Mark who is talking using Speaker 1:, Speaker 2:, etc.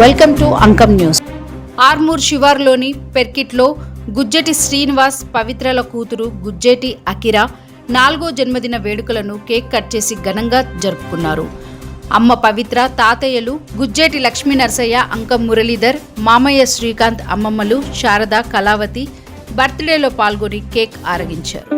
Speaker 1: Welcome to Ankam news.
Speaker 2: Armoor శివార్లోని పెర్కిట్లో గుజ్జటి శ్రీనివాస్ పవిత్రల కూతురు గుజ్జేటి అకిరా నాలుగో జన్మదిన వేడుకలను కేక్ కట్ చేసి ఘనంగా జరుపుకున్నారు. అమ్మ పవిత్ర తాతయ్యలు గుజ్జేటి లక్ష్మీ నరసయ్య అంకం మురళీధర్ మామయ్య శ్రీకాంత్ అమ్మమ్మలు శారద కళావతి బర్త్డేలో పాల్గొని కేక్ ఆరగించారు.